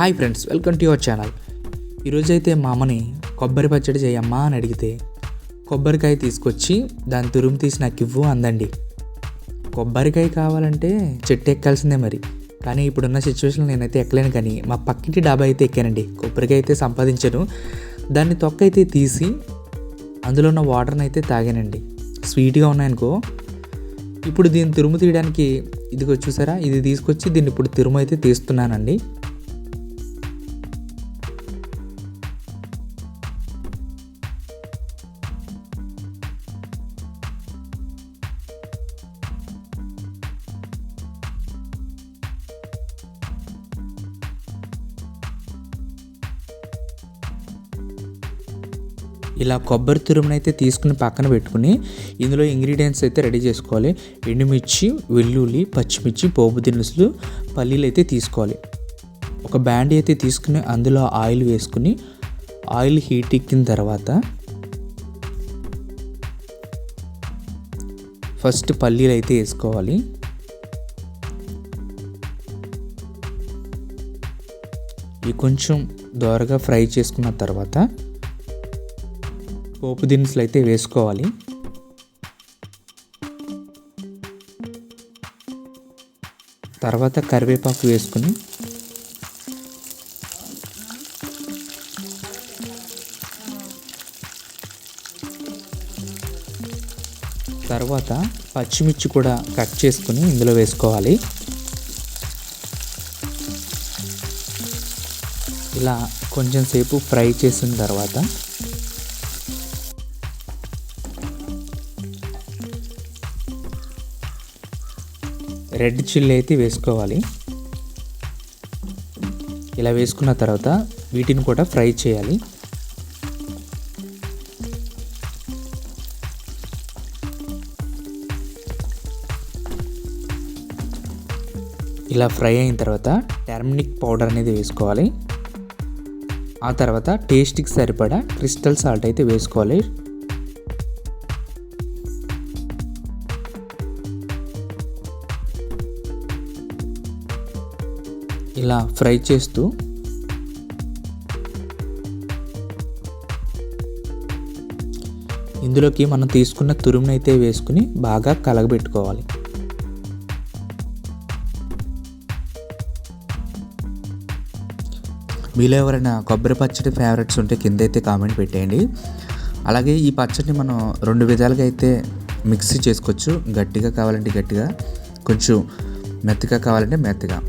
Hi friends welcome to your channel. ఈరోజైతే మా అమ్మని కొబ్బరి పచ్చడి చేయమ్మా అని అడిగితే కొబ్బరికాయ తీసుకొచ్చి దాని తురుము తీసి నాకు ఇవ్వు అందండి. కొబ్బరికాయ కావాలంటే చెట్టు ఎక్కాల్సిందే మరి. కానీ ఇప్పుడున్న సిచ్యువేషన్లో నేనైతే ఎక్కలేను కానీ మా పక్కింటి డాబా అయితే ఎక్కానండి. కొబ్బరికాయ అయితే సంపాదించాను. దాన్ని తొక్క అయితే తీసి అందులో ఉన్న వాటర్ని అయితే తాగానండి. స్వీట్గా ఉన్నాయనుకో. ఇప్పుడు దీన్ని తురుము తీయడానికి ఇదిగో చూసారా? ఇది తీసుకొచ్చి దీన్ని ఇప్పుడు తురుము అయితే తీస్తున్నానండి. ఇలా కొబ్బరి తురుమును అయితే తీసుకుని పక్కన పెట్టుకుని ఇందులో ఇంగ్రీడియంట్స్ అయితే రెడీ చేసుకోవాలి. ఎండుమిర్చి వెల్లుల్లి పచ్చిమిర్చి పోపు దినుసులు పల్లీలు అయితే తీసుకోవాలి. ఒక బ్యాండ్ అయితే తీసుకుని అందులో ఆయిల్ వేసుకుని ఆయిల్ హీట్ ఎక్కిన తర్వాత ఫస్ట్ పల్లీలు అయితే వేసుకోవాలి. ఇవి కొంచెం దోరగా ఫ్రై చేసుకున్న తర్వాత పోపు దినుసులు అయితే వేసుకోవాలి. తర్వాత కరివేపాకు వేసుకుని తర్వాత పచ్చిమిర్చి కూడా కట్ చేసుకుని ఇందులో వేసుకోవాలి. ఇలా కొంచెం సేపు ఫ్రై చేసిన తర్వాత రెడ్ చిల్లీ అయితే వేసుకోవాలి. ఇలా వేసుకున్న తర్వాత వీటిని కూడా ఫ్రై చేయాలి. ఇలా ఫ్రై అయిన తర్వాత టర్మరిక్ పౌడర్ అనేది వేసుకోవాలి. ఆ తర్వాత టేస్ట్కి సరిపడా క్రిస్టల్ సాల్ట్ అయితే వేసుకోవాలి. ఇలా ఫ్రై చేస్తూ ఇందులోకి మనం తీసుకున్న తురుమునైతే వేసుకుని బాగా కలగబెట్టుకోవాలి. మీలో ఎవరైనా కొబ్బరి పచ్చడి ఫేవరెట్స్ ఉంటే కింద అయితే కామెంట్ పెట్టేయండి. అలాగే ఈ పచ్చడిని మనం రెండు విధాలుగా అయితే మిక్సీ చేసుకోవచ్చు. గట్టిగా కావాలంటే గట్టిగా కొంచెం మెత్తగా కావాలంటే మెత్తగా.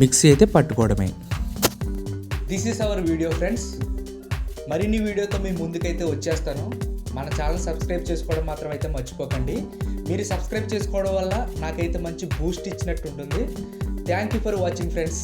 మిక్సీ అయితే పట్టుకోవడమే. This is our video friends మరిన్ని వీడియోతో మీ ముందుకైతే వచ్చేస్తాను. మన ఛానల్ సబ్స్క్రైబ్ చేసుకోవడం మాత్రం అయితే మర్చిపోకండి. మీరు సబ్స్క్రైబ్ చేసుకోవడం వల్ల నాకైతే మంచి బూస్ట్ ఇచ్చినట్టు ఉంటుంది. Thank you for watching friends